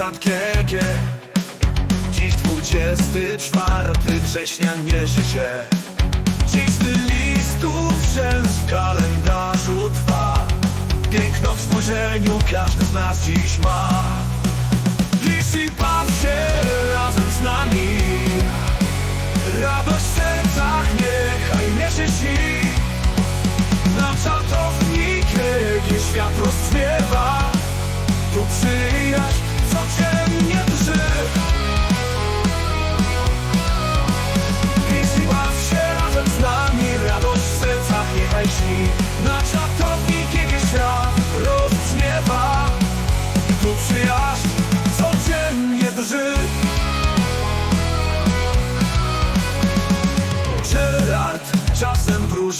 rzadkiego Dziś 24 września niesie się. Cisny listów przez w kalendarzu trwa. Piękno w spojrzeniu każdy z nas dziś ma. Jeśli Pan się razem z nami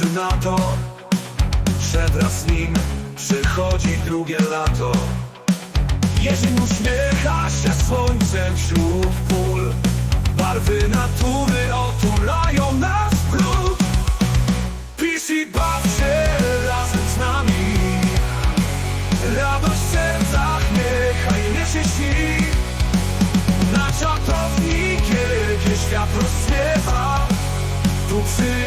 wróży na to Że wraz z nim przychodzi drugie lato. Jesień uśmiecha się słońcem wśród pól. Barwy natury otulają nas w gród Pisz i baw się razem z nami. Radość w sercach niechaj niesie śni Na czatownikiem świat rozśmiewa Tu przyjaźń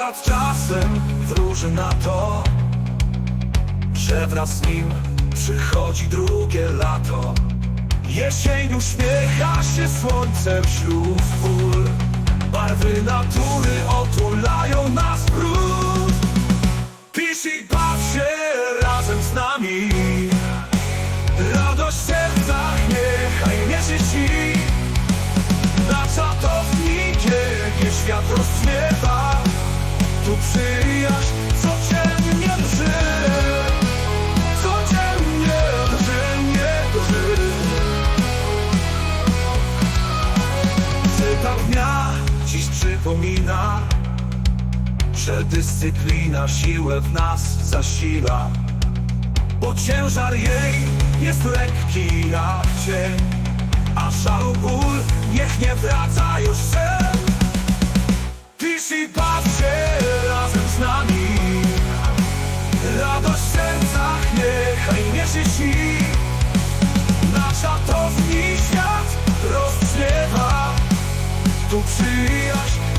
Żerat czasem wróży na to Że wraz z nim przychodzi drugie lato. Jesień uśmiecha się słońcem wśród pól Barwy natury otulają nas brud. Pisz i baw się razem z nami. Radość w sercach niechaj niesie ci. Na czatownikiem świat rozśmiewa Tu przyjaźń codziennie drży Codziennie drży, nie drży. Cytat dnia dziś przypomina że dyscyplina siłę w nas zasila Bo ciężar jej jest lekki jak cień A żalu niech nie wraca już sen Pisz i baw niechaj niesie śni Na czatowni świat rozśmiewa Tu przyjaźń